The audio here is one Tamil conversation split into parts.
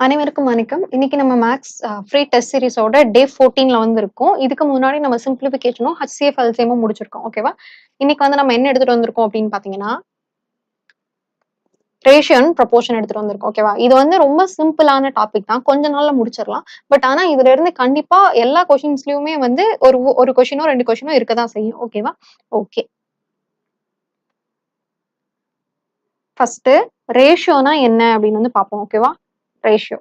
அனைவருக்கும் வணக்கம். இன்னைக்கு நம்ம மேக்ஸ் ஃப்ரீ டெஸ்ட் சீரிஸோட டே 14ல வந்து இருக்கோம். இதுக்கு முன்னாடி நம்ம சிம்பிளிஃபிகேஷனும் ஹச்சிஎஃப், எல்சிஎம்மும் முடிச்சிருக்கோம். ஓகேவா? இன்னைக்கு வந்து நம்ம என்ன எடுத்துட்டு வந்திருக்கோம் அப்படின்னு பாத்தீங்கன்னா ரேஷியோன்னு ப்ரொபோர்ஷன் எடுத்துட்டு வந்திருக்கோம். ஓகேவா? இது வந்து ரொம்ப சிம்பிளான டாபிக் தான். கொஞ்ச நாள்ல முடிச்சிடலாம். பட் ஆனா இதுல இருந்து கண்டிப்பா எல்லா கொஷின்ஸ்லயுமே வந்து ஒரு ஒரு கொஷினோ ரெண்டு கொஷினோ இருக்க தான் செய்யும். ஓகேவா? ஓகே. ஃபர்ஸ்ட் ரேஷியோனா என்ன அப்படின்னு வந்து பார்ப்போம். ஓகேவா? ரேஷியோ.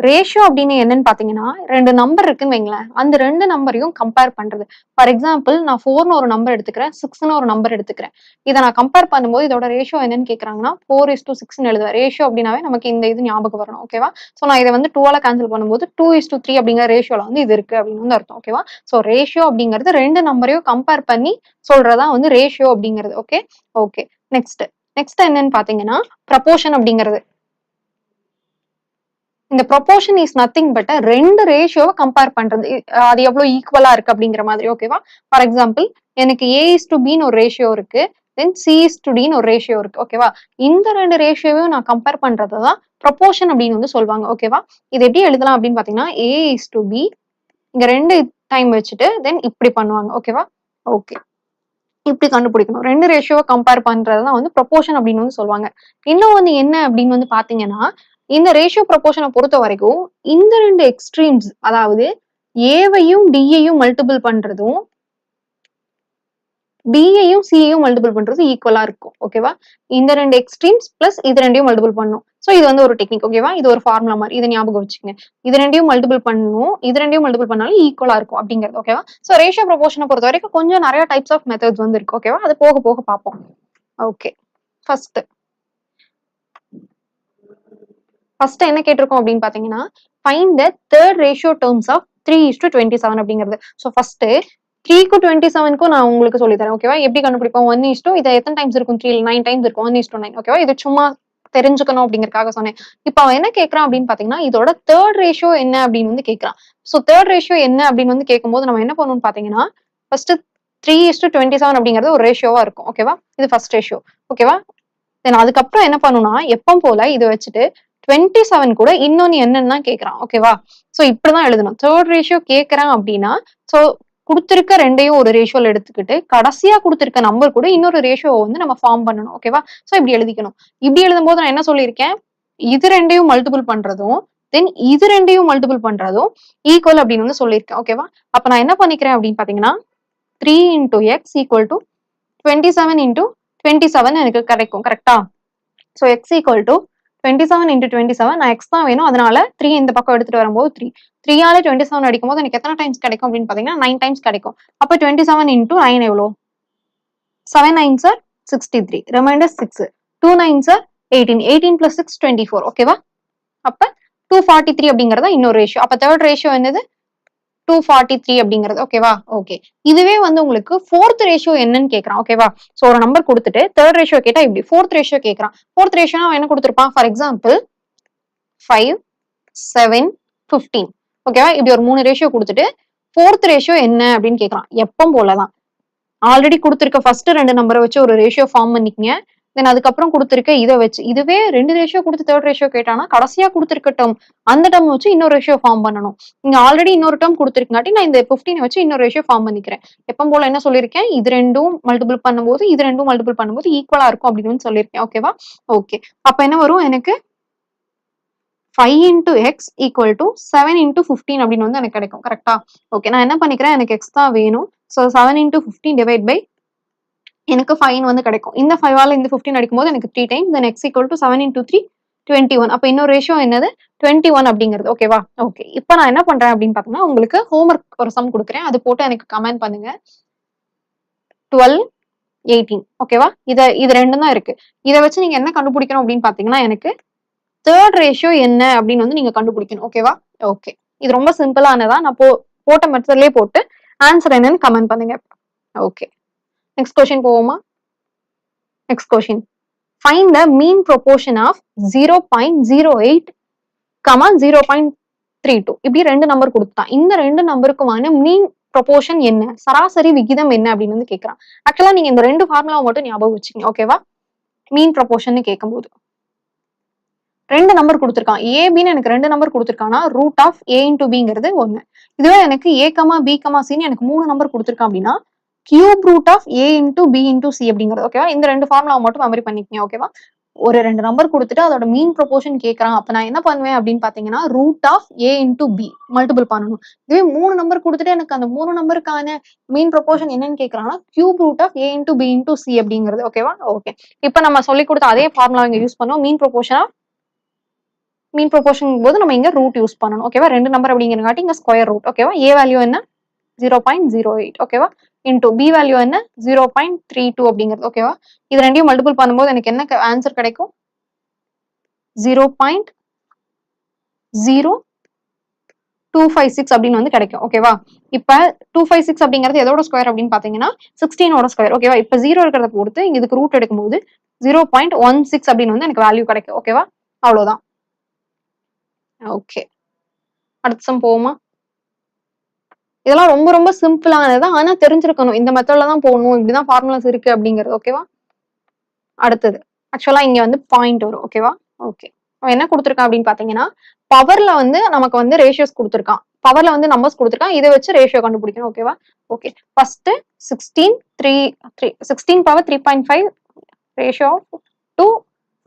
ரேஷியோ அப்படின்னு என்னன்னு பார்த்தீங்கன்னா, ரெண்டு நம்பர் இருக்குன்னு வைங்களேன். அந்த ரெண்டு நம்பரையும் கம்பேர் பண்றது. ஃபார் எக்ஸாம்பிள் நான் ஃபோர்னு ஒரு நம்பர் எடுத்துக்கிறேன். சிக்ஸ்னு ஒரு நம்பர் எடுத்துக்கிறேன். இதை நான் கம்பேர் பண்ணும்போது இதோட ரேஷியோ என்னன்னு கேட்கறாங்கன்னா, 4:6ன்னு எழுதுவேன். ரேஷியோ அப்படின்னாவே நமக்கு இந்த இது ஞாபகம் வரணும். ஓகேவா? ஸோ நான் இதை வந்து டூவால கேன்சல் பண்ணும்போது 2:3 அப்படிங்கிற ரேஷியோல வந்து இது இருக்கு அப்படின்னு வந்து அர்த்தம். ஓகேவா? ஸோ ரேஷியோ அப்படிங்கிறது ரெண்டு நம்பரையும் கம்பேர் பண்ணி சொல்றதா வந்து ரேஷியோ அப்படிங்கிறது. ஓகே? ஓகே. நெக்ஸ்ட். நெக்ஸ்ட் என்னன்னு பார்த்தீங்கன்னா, ப்ரப்போர்ஷன் அப்படிங்கிறது. இந்த ப்ரொபோர்ஷன் இஸ் நத்திங் பட் ரெண்டு ரேஷியோவை கம்பேர் பண்றது. அது எவ்வளவு ஈக்குவலா இருக்கு அப்படிங்கிற மாதிரி. ஓகேவா? ஃபார் எக்ஸாம்பிள் எனக்கு ஏஇஸ் டு பின்னு ஒரு ரேஷியோ இருக்கு. தென் சிஇஸ் டு டின்னு ஒரு ரேஷியோ இருக்கு. ஓகேவா? இந்த ரெண்டு ரேஷியோவையும் நான் கம்பேர் பண்றது தான் ப்ரொபோர்ஷன் அப்படின்னு வந்து சொல்லுவாங்க ஓகேவா? இது எப்படி எழுதலாம் அப்படின்னு பார்த்தீங்கன்னா, பி இங்க ரெண்டு டைம் வச்சுட்டு தென் இப்படி பண்ணுவாங்க. ஓகேவா? ஓகே. இப்படி கண்டுபிடிக்கணும். ரெண்டு ரேஷியோவை கம்பேர் பண்றது தான் வந்து ப்ரொபோர்ஷன் அப்படின்னு வந்து சொல்லுவாங்க இன்னும் வந்து என்ன அப்படின்னு வந்து பார்த்தீங்கன்னா, இந்த ரேஷியோ பொறுத்த வரைக்கும் இந்த ரெண்டு எக்ஸ்ட்ரீம்ஸ் அதாவது ஏவையும் டியையும் மல்டிபிள் பண்றதும் பியையும் சியையும் மல்டிபிள் பண்றது ஈக்குவலா இருக்கும். ஓகேவா? இந்த ரெண்டு எக்ஸ்ட்ரீம்ஸ் பிளஸ் இது ரெண்டையும் மல்டிபிள் பண்ணும் ஸோ இது வந்து ஒரு டெக்னிக். ஓகேவா? இது ஒரு ஃபார்முலா மாதிரி இதை ஞாபகம் வச்சுக்கங்க. இது ரெண்டையும் மல்டிபிள் பண்ணும் இது ரெண்டையும் மல்டிபிள் பண்ணாலும் ஈக்குவலா இருக்கும் அப்படிங்கிறது. ஓகேவா? ஸோ ரேஷியோ பொறுத்த வரைக்கும் கொஞ்சம் நிறைய டைப்ஸ் ஆஃப் மெத்தட்ஸ் வந்து இருக்கு. ஓகேவா? அது போக போக பார்ப்போம். ஓகே. ஃபர்ஸ்ட். ஃபர்ஸ்ட் என்ன கேட்டிருக்கோம் அப்படின்னு பாத்தீங்கன்னா find the third ratio terms of 3:27 அப்படிங்கிறது. ஸோ ஃபர்ஸ்ட் 3க்கும் 27க்கும் நான் உங்களுக்கு சொல்லி தரேன். ஓகேவா? எப்படி கண்டுபிடிப்போம்? 1:2 இத எத்தன டைம்ஸ் இருக்கும்? 3 9 டைம்ஸ் இருக்கும். 1:9 ஓகேவா? இது சும்மா தெரிஞ்சுக்கணும் அப்படிங்கறதுக்காக சொன்னேன். இப்ப அவன் என்ன கேட்கறான் அப்படின்னு பாத்தீங்கன்னா இதோட தேர்ட் ரேஷியோ என்ன அப்படின்னு வந்து கேட்கறான். ஸோ தேர்ட் ரேஷியோ என்ன அப்படின்னு வந்து கேட்கும்போது நம்ம என்ன பண்ணணும்னு பாத்தீங்கன்னா ஃபர்ஸ்ட் 3:27 அப்படிங்கிறது ஒரு ரேஷியோவா இருக்கும். ஓகேவா? இது ஃபர்ஸ்ட் ரேஷியோ. ஓகேவா? தென் அதுக்கப்புறம் என்ன பண்ணணும்னா, எப்போ போல இத வச்சுட்டு 27 கூட இன்னொன்னு என்னன்னு தான் கேட்கறான். ஓகேவா? சோ இப்படிதான் எழுதணும். தேர்ட் ரேஷியோ கேட்கறான் அப்படின்னா, சோ குடுத்திருக்க ரெண்டையும் ஒரு ரேஷியோல எடுத்துக்கிட்டு, கடைசியா குடுத்திருக்க நம்பர் கூட இன்னொரு ரேஷியோவ வந்து நம்ம ஃபார்ம் பண்ணணும். ஓகேவா? சோ இப்படி எழுதிக்கணும். இப்படி எழுதும்போது நான் என்ன சொல்லியிருக்கேன்? இது ரெண்டையும் மல்டிபிள் பண்றதும், தென் இது ரெண்டையும் மல்டிபிள் பண்றதும் ஈக்குவல் அப்படின்னு வந்து சொல்லியிருக்கேன். ஓகேவா? அப்ப நான் என்ன பண்ணிக்கிறேன் அப்படின்னு பாத்தீங்கன்னா three into x equal to 27 into 27 எனக்கு கிடைக்கும். கரெக்டா so x equal to twenty seven into twenty seven நான் எக்ஸ் வேணும். அதனால த்ரீ இந்த பக்கம் எடுத்துட்டு வரும்போது த்ரீ த்ரீ த்ரீயாலே டுவெண்ட்டி செவன் அடிக்கும் போது எனக்கு எத்தனை டைம்ஸ் கிடைக்கும் அப்படின்னு பார்த்தீங்கன்னா நைன் டைம்ஸ் கிடைக்கும். அப்போ டுவெண்ட்டி செவன் இன்ட்டு நைன் எவ்வளோ seven nine are sixty three remainder six two nine are eighteen eighteen plus six twenty four ஓகேவா அப்போ டூ ஃபார்ட்டி த்ரீ அப்படிங்கிறதா இன்னொரு ரேஷியோ அப்போ தேர்ட் ரேஷியோ என்னது? 243 அப்படிங்கிறது. ஓகேவா? ஓகே. இதுவே வந்து உங்களுக்கு ஃபோர்த் ரேஷியோ என்னன்னு கேட்கறான். ஓகேவா? ஸோ ஒரு நம்பர் கொடுத்துட்டு தேர்ட் ரேஷியோ கேட்டா இப்படி. ஃபோர்த் ரேஷியோ கேட்கறான். ஃபோர்த் ரேஷியோனா அவன் என்ன கொடுத்துருப்பான் ஃபார் எக்ஸாம்பிள் 5 7 15. ஓகேவா? இப்படி ஒரு மூணு ரேஷியோ கொடுத்துட்டு ஃபோர்த் ரேஷியோ என்ன அப்படின்னு கேட்கறான். எப்பவும் போல தான். ஆல்ரெடி கொடுத்துருக்க ஃபர்ஸ்ட் ரெண்டு நம்பரை வச்சு ஒரு ரேஷியோ ஃபார்ம் பண்ணிக்கங்க. தென் அதுக்கப்புறம் கொடுத்துருக்க இதை வச்சு. இதுவே ரெண்டு ரேஷியோ கொடுத்து தேர்ட் ரேஷியோ கேட்டானா, கடைசியா கொடுத்துருக்க டெர்ம் அந்த டெர்ம் வச்சு இன்னொரு ரேஷியோ ஃபார்ம் பண்ணணும். நீங்க ஆல்ரெடி இன்னொரு டெர்ம் கொடுத்துருக்காட்டி நான் இந்த 15 வச்சு இன்னொரு ரேஷியோ ஃபார்ம் பண்ணிக்கிறேன். எப்போ போல என்ன சொல்லியிருக்கேன்? இது ரெண்டும் மல்டிபிள் பண்ணும்போது, இது ரெண்டும் மல்டிபிள் பண்ணும்போது ஈக்குவலா இருக்கும் அப்படின்னு சொல்லியிருக்கேன். ஓகேவா? ஓகே. அப்ப என்ன வரும் எனக்கு? Five into x equal to seven into 15 அப்படின்னு வந்து எனக்கு கிடைக்கும். கரெக்டா ஓகே. நான் என்ன பண்ணிக்கிறேன்? எனக்கு எக்ஸ் தான் வேணும். So seven into 15 divide by எனக்கு ஃபைன் வந்து கிடைக்கும். இந்த 5ஆல இந்த 15 அடிக்கும்போது எனக்கு three time then x equal to seven into three twenty one அப்போ இன்னொரு ரேஷியோ என்னது? 21 அப்படிங்கிறது. ஓகேவா? ஓகே. இப்போ நான் என்ன பண்றேன் அப்படின்னு பார்த்தோம்னா உங்களுக்கு ஹோம்ஒர்க் ஒரு சம் கொடுக்குறேன் அது போட்டு எனக்கு கமெண்ட் பண்ணுங்க. 12 18 ஓகேவா? இதை இது ரெண்டும் தான் இருக்கு. இதை வச்சு நீங்க என்ன கண்டுபிடிக்கணும் அப்படின்னு பார்த்தீங்கன்னா, எனக்கு தேர்ட் ரேஷியோ என்ன அப்படின்னு வந்து நீங்க கண்டுபிடிக்கணும். ஓகேவா? ஓகே. இது ரொம்ப சிம்பிளானதா. நான் போ போட்ட மெத்தட்லேயே போட்டு ஆன்சர் என்னன்னு கமெண்ட் பண்ணுங்க. ஓகே. நெக்ஸ்ட் கொஷின் போவோமா? Next question find the mean proportion of 0.08, 0.25 three two இப்படி ரெண்டு நம்பர் கொடுத்தான் இந்த ரெண்டு நம்பருக்குமான மீன் ப்ரொபோர்ஷன் என்ன? சராசரி விகிதம் என்ன அப்படின்னு வந்து கேட்கறான் ஆக்சுவலா நீங்க இந்த ரெண்டு ஃபார்முலாவை மட்டும் ஞாபகம் வச்சுங்க ஓகேவா மீன் ப்ரொபோர்ஷன் கேட்கும்போது ரெண்டு நம்பர் கொடுத்துருக்கான். ஏபின்னு எனக்கு ரெண்டு நம்பர் கொடுத்துருக்கானா ரூட் ஆஃப் ஏ இன்டூ பிங்கிறது ஒன்னு இதுவே எனக்கு ஏ கமா பி கமா சின்னு எனக்கு மூணு நம்பர் கொடுத்துருக்கான் அப்படின்னா cube root of A into B into C அப்படிங்கிறது ஓகேவா இந்த ரெண்டு ஃபார்முலா மட்டும் மெமரி பண்ணிக்கங்க ஓகேவா ஒரு ரெண்டு நம்பர் கொடுத்துட்டு அதோட மீன் ப்ரொபோஷன் கேட்கறான் அப்ப நான் என்ன பண்ணுவேன் அப்படின்னு பாத்தீங்கன்னா root of A into B multiple பண்ணணும். இதுவே மூணு நம்பர் கொடுத்துட்டு எனக்கு அந்த மூணு நம்பருக்கான மீன் ப்ரொபோஷன் என்னன்னு கேட்கறாங்கன்னா cube root of A into B into C அப்படிங்கிறது ஓகேவா ஓகே இப்போ நம்ம சொல்லி கொடுத்த அதே ஃபார்முலா இங்க யூஸ் பண்ணோம் மீன் ப்ரொபோர்ஷனா மீன் ப்ரொபோஷன் போது நம்ம இங்க ரூட் யூஸ் பண்ணணும் ஓகேவா ரெண்டு நம்பர் அப்படிங்கிறங்காட்டி இங்க ஸ்கொயர் ரூட் ஓகேவா ஏ வேல்யூ என்ன? ஜீரோ பாயிண்ட் ஜீரோ எயிட் ஓகேவா இன்டூ பி வேல்யூ என்ன? ஜீரோ பாயிண்ட் த்ரீ டூ அப்படிங்கிறது ஓகேவா இது ரெண்டையும் மல்டிபிள் பண்ணும்போது எனக்கு என்ன ஆன்சர் கிடைக்கும்? Zero point zero two five six அப்படின்னு வந்து கிடைக்கும் ஓகேவா இப்போ டூ ஃபைவ் சிக்ஸ் அப்படிங்கிறது எதோட ஸ்கொயர் அப்படின்னு பார்த்தீங்கன்னா சிக்ஸ்டீனோட ஸ்கொயர் ஓகேவா இப்போ ஜீரோ இருக்கிறத பொறுத்து இதுக்கு ரூட் எடுக்கும்போது ஜீரோ பாயிண்ட் ஒன் சிக்ஸ் அப்படின்னு வந்து எனக்கு வேல்யூ கிடைக்கும் ஓகேவா அவ்வளோதான் ஓகே அடுத்த சம் போவோமா? இதெல்லாம் ரொம்ப ரொம்ப சிம்பிளானது ஆனா தெரிஞ்சிருக்கணும். இந்த மெத்தட்ல தான் போகணும் இப்படிதான் ஃபார்முலாஸ் இருக்கு அப்படிங்கிறது. ஓகேவா அடுத்தது. ஆக்சுவலா இங்க வந்து பாயிண்ட் வரும். ஓகேவா ஓகே அவன் என்ன கொடுத்துருக்கான் அப்படின்னு பாத்தீங்கன்னா பவர்ல வந்து நமக்கு வந்து ரேஷியோஸ் கொடுத்துருக்கான். பவர்ல வந்து நம்பர்ஸ் கொடுத்துருக்கான். இதை வச்சு ரேஷியோ கண்டுபிடிக்கணும். ஓகேவா okay first sixteen three three sixteen power three point five ratio two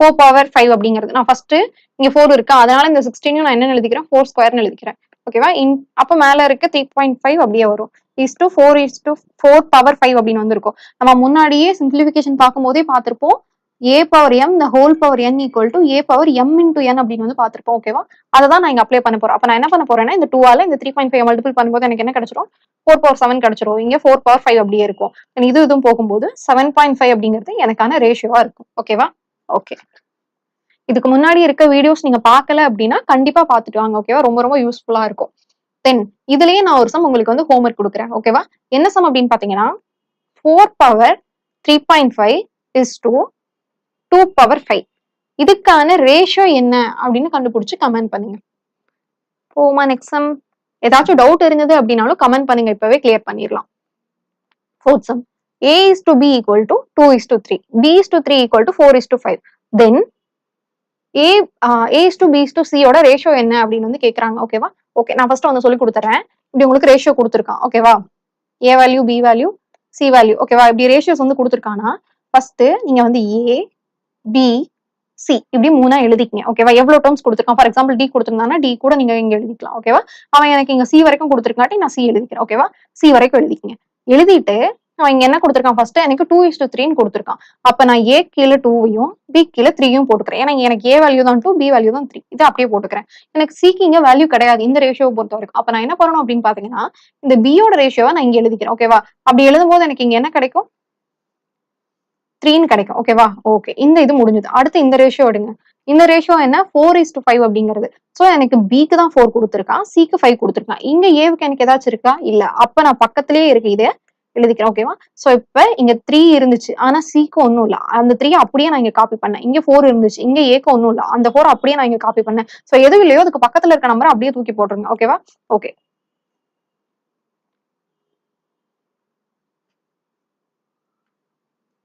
four power five அப்படிங்கிறது. நான் ஃபர்ஸ்ட் இங்க ஃபோர் இருக்கு. அதனால இந்த சிக்ஸ்டீனையும் நான் என்ன எழுதிக்கிறேன்? ஃபோர் ஸ்கொயர்னு எழுதிக்கிறேன். ஓகேவா இன் அப்போ மேல இருக்க த்ரீ பாயிண்ட் ஃபைவ் அப்படியே வரும். Is to four is to four power five அப்படின்னு வந்திருக்கும். நம்ம முன்னாடியே சிம்பிளிஃபிகேஷன் பார்க்கும்போதே பார்த்துருப்போம். A power M the whole power N equal to A power M into N அப்படின்னு வந்து பார்த்துருப்போம். ஓகேவா அதை தான் நான் இங்கே அப்ளை பண்ண போறேன். அப்ப நான் என்ன பண்ண போறேன்னா இந்த டூவால இந்த த்ரீ பாயிண்ட் ஃபைவ் மல்டிபிள் பண்ணும்போது எனக்கு என்ன கிடைச்சிரும்? ஃபோர் பவர் செவன் கிடைச்சிரும். இங்கே ஃபோர் பவர் ஃபைவ் அப்படியே இருக்கும். இது இதுவும் போகும்போது செவன் பாயிண்ட் ஃபைவ் அப்படிங்கிறது எனக்கான ரேஷியோவா இருக்கும். ஓகேவா ஓகே இதுக்கு முன்னாடி இருக்க வீடியோஸ் நீங்க பார்க்கல அப்படின்னா கண்டிப்பா பார்த்துட்டு வாங்க ஓகேவா ரொம்ப ரொம்ப யூஸ்ஃபுல்லா இருக்கும். தென் இதுலயே நான் ஒரு சம் உங்களுக்கு வந்து ஹோம்ஒர்க் கொடுக்குறேன் ஓகேவா என்ன சம் அப்படின்னு பாத்தீங்கன்னா four power three point five is to two power five இதுக்கான ரேஷியோ என்ன அப்படின்னு கண்டுபிடிச்சு கமெண்ட் பண்ணுங்க. போமா நெக்ஸ்ட் சம் ஏதாச்சும் டவுட் இருந்தது அப்படின்னாலும் கமெண்ட் பண்ணுங்க இப்பவே கிளியர் பண்ணிடலாம். Fourth sum A is to B equal to two is to three B is to three equal to four is to five then A is to B is to சியோட ரேஷியோ என்ன அப்படின்னு வந்து கேட்குறாங்க ஓகேவா ஓகே நான் ஃபர்ஸ்ட் வந்து சொல்லி கொடுத்துறேன். இப்படி உங்களுக்கு ரேஷியோ கொடுத்துருக்கான் ஓகேவா A value B value C value ஓகேவா இப்படி ரேஷியோஸ் வந்து கொடுத்துருக்கானா? ஃபர்ஸ்ட் நீங்க வந்து ஏ பி சி இப்படி மூணா எழுதிக்கங்க ஓகேவா எவ்வளவு டேர்ம்ஸ் கொடுத்துருக்கான்? ஃபார் எக்ஸாம்பிள் டி கொடுத்துருந்தானா? டி கூட நீங்க இங்க எழுதிக்கலாம் ஓகேவா அவன் எனக்கு இங்க சி வரைக்கும் கொடுத்துருக்காட்டி நான் சி எழுதிக்கிறேன் ஓகேவா சி வரைக்கும் எழுதிக்கங்க. எழுதிட்டு அவன் இங்க என்ன கொடுத்துருக்கான்? ஃபர்ஸ்ட் எனக்கு டூ இஸ் டூ த்ரீன்னு கொடுத்துருக்கான். அப்ப நான் ஏ கீழே டூவையும் பி கீழே த்ரீயும் போட்டுக்கிறேன். ஏன்னா எனக்கு ஏ வேல்யூ தான் டூ பி வேல்யூ தான் த்ரீ இதை அப்படியே போட்டுக்கிறேன். எனக்கு சீக்கிங்க வேல்யூ கிடையாது. இந்த ரேஷியோவை பொறுத்த வரைக்கும். அப்ப நான் என்ன பண்ணணும் அப்படின்னு பாத்தீங்கன்னா இந்த பியோட ரேஷியோவை நான் இங்க எழுதிக்கிறேன். ஓகேவா அப்படி எழுதும் போது எனக்கு இங்க என்ன கிடைக்கும்? த்ரீன்னு கிடைக்கும். ஓகேவா ஓகே இந்த இது முடிஞ்சது. அடுத்து இந்த ரேஷியோ எடுங்க. இந்த ரேஷியோ என்ன? ஃபோர் இஸ் டு ஃபைவ் அப்படிங்கிறது. ஸோ எனக்கு பிக்கு தான் ஃபோர் கொடுத்துருக்கான். சிக்கு ஃபைவ் கொடுத்துருக்கான். இங்க ஏவுக்கு எனக்கு ஏதாச்சும் இருக்கா? இல்ல. அப்ப நான் பக்கத்திலேயே இருக்கு இதே எழுதிக்கிறேன் ஓகேவா ஸோ இப்போ இங்க த்ரீ இருந்துச்சு. ஆனா சிக்கு ஒன்றும் இல்ல. அந்த த்ரீ அப்படியே நான் இங்க காப்பி பண்ணேன். இங்க ஃபோர் இருந்துச்சு. இங்க ஏக்கு ஒன்றும் இல்ல. அந்த ஃபோர் அப்படியே நான் இங்க காப்பி பண்ணேன். ஸோ எதுவும் இல்லையோ அதுக்கு பக்கத்துல இருக்க நம்பர் அப்படியே தூக்கி போட்டுருங்க. ஓகேவா ஓகே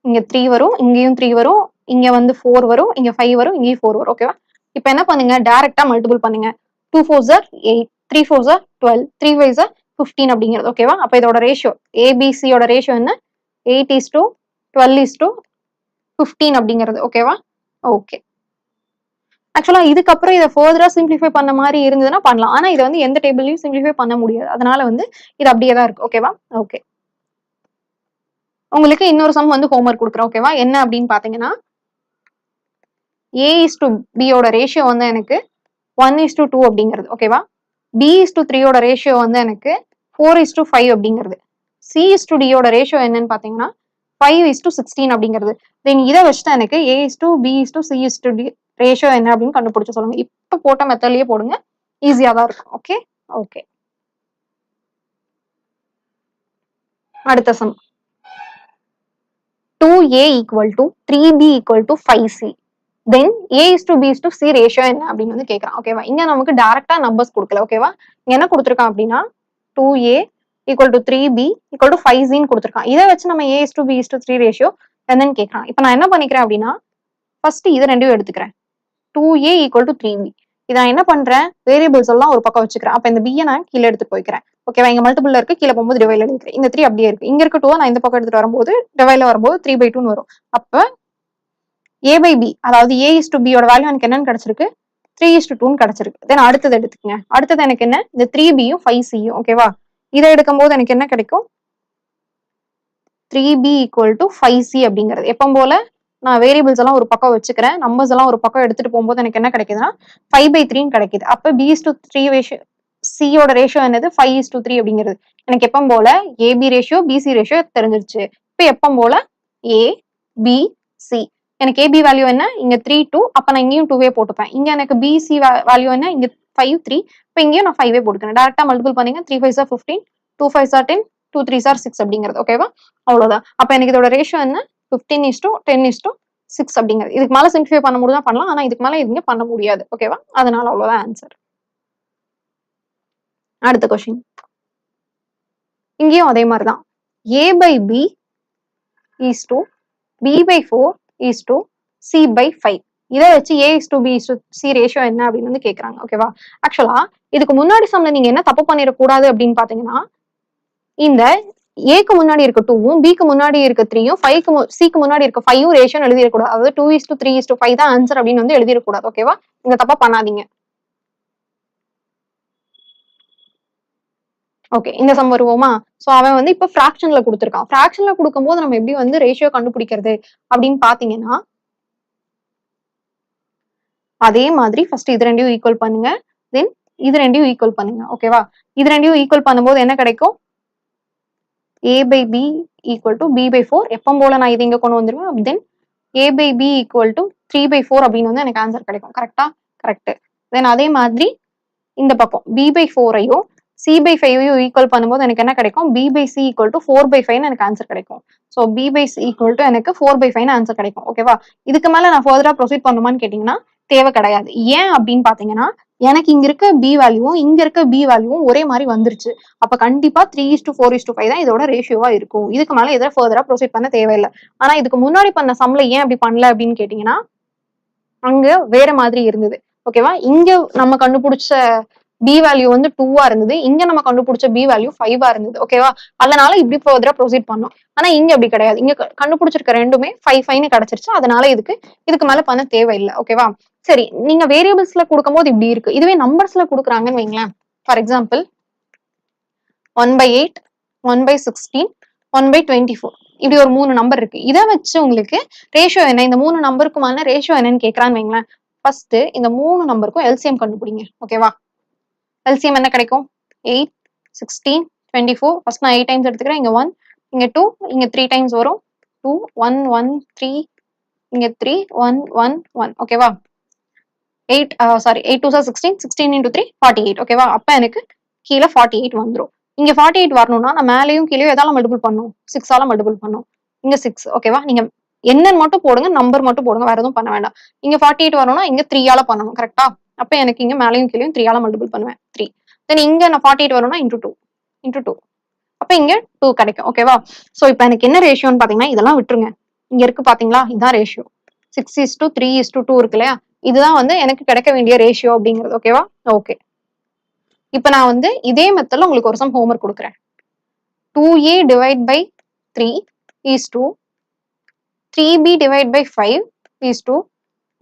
இங்க த்ரீ வரும். இங்கேயும் த்ரீ வரும். இங்க வந்து ஃபோர் வரும். இங்க ஃபைவ் வரும். இங்கேயும் ஃபோர் வரும். ஓகேவா இப்போ என்ன பண்ணுங்க? டேரக்டா மல்டிபிள் பண்ணுங்க. Two four are eight three four are twelve three five are fifteen அப்படிங்கிறது ஓகேவா அப்போ இதோட ரேஷியோ ஏபிசியோட ரேஷியோ என்ன? Eight is to twelve is to fifteen அப்படிங்கிறது ஓகேவா ஓகே ஆக்சுவலா இதுக்கப்புறம் இதை ஃபர்தரா சிம்பிளிஃபை பண்ண மாதிரி இருந்ததுன்னா பண்ணலாம். ஆனா இதை வந்து எந்த டேபிள்லயும் சிம்பிளிஃபை பண்ண முடியாது. அதனால வந்து இது அப்படியே தான் இருக்கு ஓகேவா ஓகே உங்களுக்கு இன்னொரு சம் வந்து ஹோம்ஒர்க் கொடுக்குறேன் ஓகேவா என்ன அப்படின்னு பாத்தீங்கன்னா ஏ இஸ் டு பியோட ரேஷியோ வந்து எனக்கு ஒன் இஸ் டு டூ அப்படிங்கிறது ஓகேவா பி இஸ் டு த்ரீயோட ரேஷியோ வந்து எனக்கு ஃபோர் இஸ் டு ஃபைவ் அப்படிங்கிறது. சி இஸ் டு டியோட ரேஷியோ என்னன்னு பாத்தீங்கன்னா ஃபைவ் இஸ் டு சிக்ஸ்டீன் அப்படிங்கிறது. தென் இதை வச்சுட்டு எனக்கு A is to B is to C is to D ratio என்ன அப்படின்னு கண்டுபிடிச்சு சொல்லுங்க. இப்போ போட்ட மெத்தட்லயே போடுங்க. ஈஸியா தான் இருக்கும். ஓகே ஓகே அடுத்த sum two A equal to three B equal to five C then A is to B is to C ratio என்ன அப்படின்னு வந்து கேட்கறான் ஓகேவா இங்க நமக்கு டேரக்டா நம்பர்ஸ் கொடுக்கல. ஓகேவா என்ன கொடுத்துருக்கான் அப்படின்னா two A equal to three B equal to five ஜின்னு கொடுத்துருக்கான். இதை வச்சு நம்ம A is to B is to three ratio என்னன்னு கேட்கறான் இப்போ நான் என்ன பண்ணிக்கிறேன் அப்படின்னா ஃபர்ஸ்ட் இது ரெண்டையும் எடுத்துக்கிறேன். Two A equal to three B இதை நான் என்ன பண்றேன்? வேரியபிள்ஸ் எல்லாம் ஒரு பக்கம் வச்சுக்கிறேன். அப்ப இந்த பியை நான் கீழே எடுத்து போய்க்கிறேன். ஓகேவா இங்க மல்டிபிள் இருக்கு. கீழே போகும்போது டிவைல எடுக்கிறேன். இந்த த்ரீ அப்படியே இருக்கு. இங்க இருக்க டூ நான் இந்த பக்கம் எடுத்துட்டு வரும்போது டிவைல வரும்போது த்ரீ பை டூன்னு வரும். அப்ப ஏ பை பி அதாவது ஏ இஸ் டு பியோட வேல்யூ எனக்கு என்னன்னு கிடைச்சிருக்கு? த்ரீ இஸ்டு டூன்னு கிடைச்சிருக்கு. தென் அடுத்தது எடுத்துக்கங்க. அடுத்தது எனக்கு என்ன? இந்த த்ரீ பியும் ஃபைவ் சியும் ஓகேவா இதை எடுக்கும் போது எனக்கு என்ன கிடைக்கும்? Three B equal to five C அப்படிங்கிறது. எப்போ போல? நான் வேரியபிள்ஸ் எல்லாம் ஒரு பக்கம் வச்சுக்கிறேன். நம்பர்ஸ் எல்லாம் ஒரு பக்கம் எடுத்துட்டு போகும்போது எனக்கு என்ன கிடைக்குதுன்னா ஃபைவ் பை த்ரீன்னு கிடைக்குது. அப்போ B is to three ratio சியோட ரேஷியோ என்னது? ஃபைவ் இஸ் டு த்ரீ அப்படிங்கிறது. எனக்கு எப்போ போல? ஏபி ரேஷியோ பிசி ரேஷியோ தெரிஞ்சிருச்சு. இப்போ எப்போ போல? ஏ பி சி எனக்கு ஏபி வேல்யூ என்ன? இங்க த்ரீ டூ அப்ப நான் இங்கேயும் டூவே போட்டுப்பேன். இங்க எனக்கு பிசி வேல்யூ என்ன? இங்க ஃபைவ் த்ரீ இப்போ இங்கேயும் நான் ஃபைவே போட்டுக்கிறேன். டேரக்டா மல்டிபிள் பண்ணீங்க three five are fifteen two five are ten two three are six அப்படிங்கிறது. ஓகேவா அவ்வளவுதான். அப்ப எனக்கு இதோட ரேஷியோ என்ன? Fifteen is to ten is to six அப்படிங்கிறது. இதுக்கு மேல சிம்பிஃபை பண்ண முடியுதா? பண்ணலாம். ஆனா இதுக்கு மேல இதுங்க பண்ண முடியாது. ஓகேவா அதனால அவ்வளவுதான் ஆன்சர் அடுத்த கொஸ்டின் இங்கேயும் அதே மாதிரிதான். A by B is to B by four is to C by five இதை வச்சு A is to B is to C ratio என்ன அப்படின்னு வந்து கேட்கறாங்க ஓகேவா ஆக்சுவலா இதுக்கு முன்னாடி சம்ல நீங்க என்ன தப்பு பண்ணிடக்கூடாது அப்படின்னு பாத்தீங்கன்னா இந்த ஏக்கு முன்னாடி இருக்க டூவும் பிக்கு முன்னாடி இருக்க த்ரீயும் ஃபைவ்க்கு சிக்கு முன்னாடி இருக்க ஃபைவும் ரேஷியோன்னு எழுதிடக்கூடாது. அதாவது two is to three is to five தான் ஆன்சர் அப்படின்னு வந்து எழுதிடக்கூடாது ஓகேவா இந்த தப்பா பண்ணாதீங்க. ஓகே இந்த சம் வருவோமா? சோ அவன் வந்து இப்ப ஃபிராக்ஷன்ல கொடுத்துருக்கான். ஃபிராக்ஷன்ல கொடுக்கும்போது நம்ம எப்படி வந்து ரேஷியோ கண்டுபிடிக்கிறது அப்படின்னு பாத்தீங்கன்னா அதே மாதிரி ஃபர்ஸ்ட் இது ரெண்டையும் ஈக்குவல் பண்ணுங்க. தென் இது ரெண்டையும் ஈக்குவல் பண்ணுங்க. ஓகேவா இது ரெண்டையும் ஈக்குவல் பண்ணும்போது என்ன கிடைக்கும்? A by B equal to B by four எப்போ போல நான் இது இங்க கொண்டு வந்துருவேன். Then A by B equal to three by four அப்படின்னு வந்து எனக்கு ஆன்சர் கிடைக்கும். கரெக்டா கரெக்ட் தென் அதே மாதிரி இந்த பக்கம் பி பை ஃபோரையும் சி பை ஃபைவையும் ஈக்குவல் பண்ணும்போது எனக்கு என்ன கிடைக்கும்? B by C equal to four by ஃபைவ்னு எனக்கு ஆன்சர் கிடைக்கும். So B by C equal to எனக்கு ஃபோர் பை ஃபைவ்னு ஆன்சர் கிடைக்கும். ஓகேவா இதுக்கு மேலே நான் ஃபர்தராக ப்ரொசீட் பண்ணுமான்னு கேட்டிங்கன்னா தேவை கிடையாது. ஏன் அப்படின்னு பார்த்தீங்கன்னா எனக்கு இங்க இருக்க பி வேல்யூவும் இங்க இருக்க பி வேல்யூவும் ஒரே மாதிரி வந்துருச்சு. அப்ப கண்டிப்பா three is to four is to five தான் இதோட ரேஷியோவா இருக்கும். இதுக்கு மேல எதை ஃபர்தரா ப்ரொசீட் பண்ண தேவையில்லை. ஆனா இதுக்கு முன்னாடி பண்ண சம்ல ஏன் அப்படி பண்ணல அப்படின்னு கேட்டீங்கன்னா அங்க வேற மாதிரி இருந்தது. ஓகேவா இங்க நம்ம கண்டுபிடிச்ச பி வேல்யூ வந்து டூவா இருந்தது. இங்க நம்ம கண்டுபிடிச்ச பி வேல்யூ ஃபைவா இருந்தது. ஓகேவா அதனால இப்படி ஃபர்தரா ப்ரொசீட் பண்ணோம். ஆனா இங்க அப்படி கிடையாது. இங்க கண்டுபிடிச்சிருக்க ரெண்டுமே ஃபைவ் ஃபைவ்னு கிடைச்சிருச்சு. அதனால இதுக்கு இதுக்கு மேல பண்ண தேவையில்லை. ஓகேவா சரி நீங்க வேரியபிள்ஸ்ல கொடுக்கும்போது இப்படி இருக்கு. இதுவே நம்பர்ஸ்ல கொடுக்குறாங்கன்னு வைங்களேன். For example one by eight one by sixteen one by twenty four இப்படி ஒரு மூணு நம்பர் இருக்கு. இதை வச்சு உங்களுக்கு ரேஷியோ என்ன? இந்த மூணு நம்பருக்குமான ரேஷியோ என்னன்னு கேட்கறான்னு வைங்களேன். ஃபர்ஸ்ட் இந்த மூணு நம்பருக்கும் எல்சிஎம் கண்டுபிடிங்க. ஓகேவா எல்சிஎம் என்ன கிடைக்கும்? Eight sixteen twenty four first நான் எயிட் டைம்ஸ் எடுத்துக்கிறேன். இங்கே ஒன் இங்கே டூ இங்கே த்ரீ டைம்ஸ் வரும். டூ ஒன் ஒன் த்ரீ இங்கே த்ரீ ஒன் ஒன் ஒன் ஓகேவா eight sorry eight two are sixteen sixteen into three forty eight ஓகேவா அப்போ எனக்கு கீழே ஃபார்ட்டி எயிட் வந்துடும் இங்கே ஃபார்ட்டி எயிட் வரணும்னா நான் மேலேயும் கீழே எதால மல்டிபிள் பண்ணும். சிக்ஸால மல்டிபிள் பண்ணும். இங்கே சிக்ஸ் ஓகேவா நீங்கள் என்னன்னு மட்டும் போடுங்க நம்பர் மட்டும் போடுங்க வேற எதுவும் பண்ண வேண்டாம். இங்கே ஃபார்ட்டி எயிட் வரணும்னா இங்கே த்ரீயால பண்ணணும். கரெக்டா அப்போ எனக்கு இங்கே மேலேயும் கீழேயும் த்ரீயால மல்டிபிள் பண்ணுவேன். த்ரீ தென் இங்கே நான் ஃபார்ட்டி எயிட் வரும்னா இன்டூ டூ இன்டூ டூ அப்போ இங்கே டூ கிடைக்கும். ஓகேவா ஸோ இப்போ எனக்கு என்ன ரேஷியோன்னு பார்த்தீங்கன்னா இதெல்லாம் விட்டுருங்க. இங்கே இருக்கு பார்த்தீங்களா இதுதான் ratio six is to three is to two இருக்கு இல்லையா? இதுதான் வந்து எனக்கு கிடைக்க வேண்டிய ரேஷியோ அப்படிங்கிறது. ஓகேவா ஓகே இப்போ நான் வந்து இதே மெத்தட்ல உங்களுக்கு ஒரு சம் ஹோம்ஒர்க் கொடுக்குறேன். Two A divide by three is to three B divide by five is to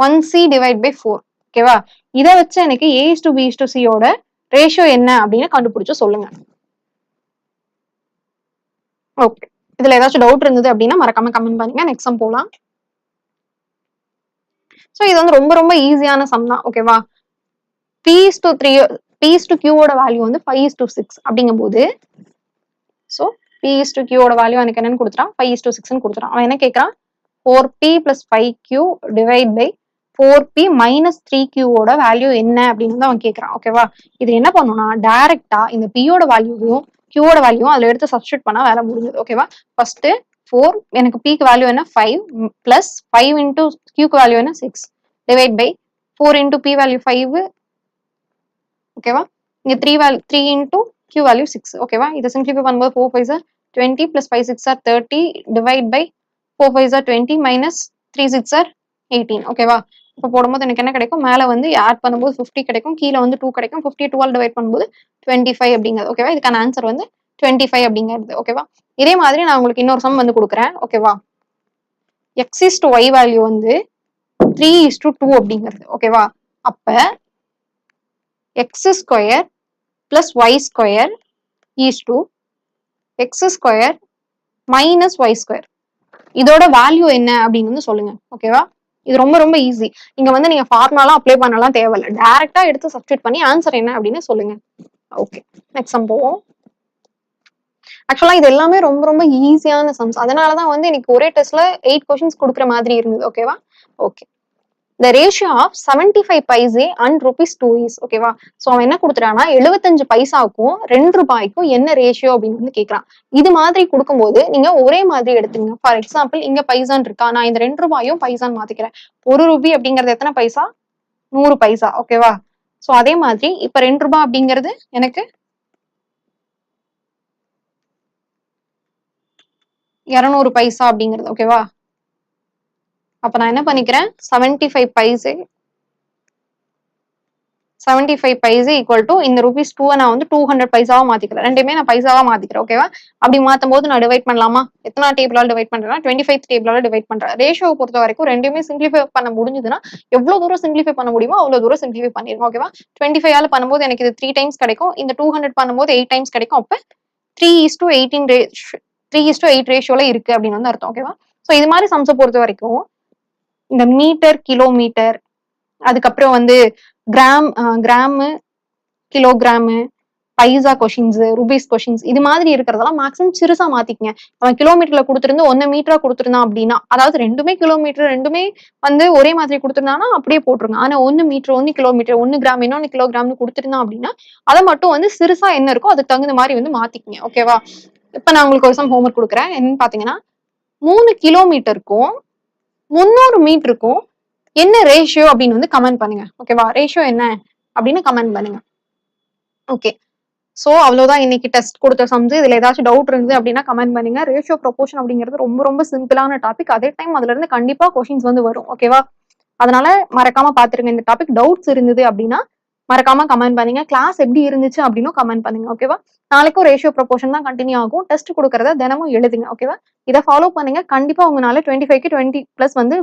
one C divide by four ஓகேவா இதை வச்சு எனக்கு A is to B is to சியோட ரேஷியோ என்ன அப்படின்னு கண்டுபிடிச்சு சொல்லுங்க. ஓகே இதுல ஏதாச்சும் டவுட் இருந்தது அப்படின்னா மறக்காம கமெண்ட் பண்ணுங்க. நெக்ஸ்ட் சம் போலாம். ஸோ இது வந்து ரொம்ப ரொம்ப ஈஸியான சம் தான். ஓகேவா P is to three P is to கியூவோட value வந்து ஃபைவ் இஸ் டு சிக்ஸ் அப்படிங்கும்போது ஸோ பிஎஸ் டு கியூவோட வேல்யூ எனக்கு என்னன்னு கொடுத்துறான் ஃபைவ் இஸ் டு சிக்ஸ்னு கொடுத்துறான் அவன் என்ன கேட்கறான் four P plus five Q divide by four P minus three கியூவோட value என்ன அப்படின்னு தான் அவன் கேட்கறான் ஓகேவா இது என்ன பண்ணும்னா டைரக்டா இந்த பியோட வேல்யூவும் கியூவோட வேல்யூவும் அதில் எடுத்து சப்ஸ்டியூட் பண்ணா வேலை முடிஞ்சது. ஓகேவா ஃபர்ஸ்ட் ஃபோர் எனக்கு பிக்கு வேல்யூ என்ன? ஃபைவ் பிளஸ் ஃபைவ் இன்டூ கியூக்கு வேல்யூ என்ன? Six divide by four into P value five ஓகேவா இங்க three value three into Q value six ஓகேவா இதை சிம்பிளிஃபை பண்ணும்போது four five are twenty plus five six are thirty divide by four five are twenty minus three six are eighteen ஓகேவா இப்போ போடும்போது எனக்கு என்ன கிடைக்கும்? மேலே வந்து ஆட் பண்ணும்போது ஃபிஃப்டி கிடைக்கும். கீழே வந்து டூ கிடைக்கும். ஃபிஃப்டி டுவெல் டிவைட் பண்ணும்போது டுவெண்ட்டி ஃபைவ் அப்படிங்கிறது ஓகேவா இதுக்கான ஆன்சர் வந்து டுவெண்ட்டி ஃபைவ் அப்படிங்கிறது ஓகேவா இதே மாதிரி நான் உங்களுக்கு இன்னொரு சம் வந்து கொடுக்குறேன் ஓகேவா x is to y value வந்து த்ரீ இஸ் டு டூ அப்படிங்கிறது ஓகேவா அப்போ x square plus y square is to x square minus y square இதோட வேல்யூ என்ன அப்படின்னு வந்து சொல்லுங்க ஓகேவா இது ரொம்ப ரொம்ப ஈஸி இங்க வந்து நீங்க ஃபார்முலாலாம் அப்ளை பண்ணலாம் தேவையில்ல. டைரக்டா எடுத்து சப்ஸ்டியூட் பண்ணி ஆன்சர் என்ன அப்படின்னு சொல்லுங்க. ஓகே நெக்ஸ்ட் சம் போவோம். ஆக்சுவலா இது எல்லாமே ரொம்ப ரொம்ப ஈஸியான சம்ஸ் அதனாலதான் வந்து எனக்கு ஒரே டெஸ்ட்ல எயிட் கொஸ்டின்ஸ் கொடுக்குற மாதிரி இருந்தது. ஓகேவா okay the ratio of seventy five paise and rupees two is ஓகேவா ஸோ அவன் என்ன கொடுத்துட்டான்னா எழுபத்தஞ்சு பைசாவுக்கும் ரெண்டு ரூபாய்க்கும் என்ன ரேஷியோ அப்படின்னு வந்து கேட்கறான் இது மாதிரி கொடுக்கும்போது நீங்க ஒரே மாதிரி எடுத்துங்க ஃபார் எக்ஸாம்பிள் இங்க பைசான் இருக்கா? நான் இந்த ரெண்டு ரூபாயும் பைசான் மாத்திக்கிறேன். ஒரு ரூபி அப்படிங்கிறது எத்தனை பைசா நூறு பைசா ஓகேவா ஸோ அதே மாதிரி இப்ப ரெண்டு ரூபாய் அப்படிங்கிறது எனக்கு இரநூறு பைசா அப்படிங்கிறது ஓகேவா அப்ப நான் என்ன பண்ணிக்கிறேன்? Seventy five paise seventy five paise equal to இந்த ருபீஸ் டூ நான் வந்து டூ ஹண்ட்ரட் பைசாவா மாத்திக்கிறேன். ரெண்டுமே நான் பைசாவா மாத்திக்கிறேன் ஓகேவா அப்படி மாத்தும் போது நான் டிவைட் பண்ணலாமா? எத்தனை டேபிளால் டிவைட் பண்றேன்னா டுவெண்ட்டி ஃபைவ் டேபிளால டிவைட் பண்றேன். ரேஷியோவை பொறுத்த வரைக்கும் ரெண்டுமே சிம்பிளிஃபை பண்ண முடிஞ்சதுன்னா எவ்வளவு தூரம் சிம்பிளிஃபை பண்ண முடியுமோ அவ்வளவு தூரம் சிம்பிளிஃபை பண்ணிருங்க ஓகேவா டுவெண்ட்டி ஃபைவ் பண்ணும்போது எனக்கு இது த்ரீ டைம்ஸ் கிடைக்கும். இந்த டூ ஹண்ட்ரட் பண்ணும்போது எயிட் டைம்ஸ் கிடைக்கும். அப்ப three is to eighteen three is to eight ரேஷியோல இருக்கு அப்படின்னு வந்து அர்த்தம் ஓகேவா ஸோ இது மாதிரி சம்ஸை பொறுத்த வரைக்கும் இந்த மீட்டர் கிலோமீட்டர் அதுக்கப்புறம் வந்து gram gram kilogram paisa questions rupees questions இது மாதிரி இருக்கிறதெல்லாம் மேக்ஸிமம் சிறுசா மாத்திக்கங்க. அவன் கிலோமீட்டர்ல கொடுத்துருந்து ஒன்னு மீட்டரா கொடுத்துருந்தான் அப்படின்னா அதாவது ரெண்டுமே கிலோமீட்டர் ரெண்டுமே வந்து ஒரே மாதிரி கொடுத்துருந்தானா அப்படியே போட்டுருங்க. ஆனா ஒன்னு மீட்டர் ஒன்னு கிலோமீட்டர் ஒன்னு கிராம் இன்னொன்னு கிலோகிராம்னு கொடுத்துருந்தான் அப்படின்னா அதை மட்டும் வந்து சிறுசா என்ன இருக்கோ அதுக்கு தகுந்த மாதிரி வந்து மாத்திக்கங்க. ஓகேவா இப்ப நான் உங்களுக்கு ஒரு சம் ஹோம்ஒர்க் கொடுக்குறேன். என்னன்னு பாத்தீங்கன்னா மூணு கிலோமீட்டருக்கும் முந்நூறு மீட்டருக்கும் என்ன ரேஷியோ அப்படின்னு வந்து கமெண்ட் பண்ணுங்க. ஓகேவா ரேஷியோ என்ன? அப்படின்னு கமெண்ட் பண்ணுங்க. ஓகே ஸோ அவ்வளோதான் இன்னைக்கு டெஸ்ட் கொடுத்த சம்ஸ் இதில் ஏதாச்சும் டவுட் இருந்தது அப்படின்னா கமெண்ட் பண்ணுங்க. ரேஷியோ ப்ரொபோஷன் அப்படிங்கிறது ரொம்ப ரொம்ப சிம்பிளான டாபிக் அதே டைம் அதுல இருந்து கண்டிப்பா கொஷின்ஸ் வந்து வரும். ஓகேவா அதனால மறக்காம பாத்துருங்க. இந்த டாபிக் டவுட்ஸ் இருந்தது அப்படின்னா மறக்காம கமெண்ட் பண்ணுங்க. கிளாஸ் எப்படி இருந்துச்சு அப்படின்னும் கமெண்ட் பண்ணுங்க. ஓகேவா நாளைக்கும் ரேஷியோ ப்ரொபோஷன் தான் கண்டினியூ ஆகும். டெஸ்ட் கொடுக்கறத தினமும் எழுதுங்க ஓகேவா இதை ஃபாலோ பண்ணுங்க. கண்டிப்பா உங்களால டுவெண்ட்டி ஃபைவ்க்கு டுவெண்ட்டி பிளஸ் வந்து